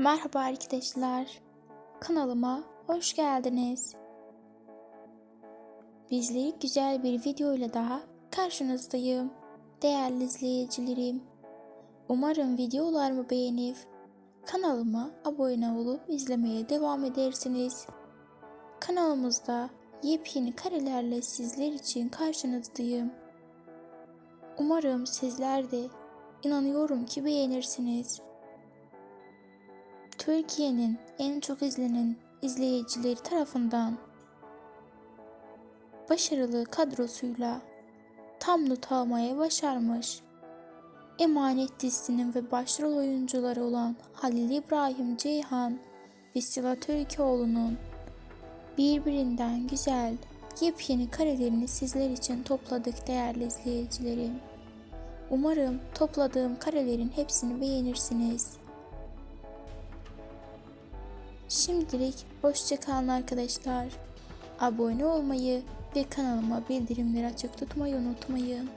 Merhaba arkadaşlar. Kanalıma hoş geldiniz. Bizleri güzel bir video ile daha karşınızdayım. Değerli izleyicilerim. Umarım videolarımı beğenip kanalıma abone olup izlemeye devam edersiniz. Kanalımızda yepyeni karelerle sizler için karşınızdayım. Umarım sizler de inanıyorum ki beğenirsiniz. Türkiye'nin en çok izlenen izleyicileri tarafından başarılı kadrosuyla tam not almaya başarmış. Emanet dizisinin ve başrol oyuncuları olan Halil İbrahim Ceyhan ve Sıla Türkoğlu'nun birbirinden güzel yepyeni karelerini sizler için topladık değerli izleyicilerim. Umarım topladığım karelerin hepsini beğenirsiniz. Şimdilik hoşçakalın arkadaşlar. Abone olmayı ve kanalıma bildirimleri açık tutmayı unutmayın.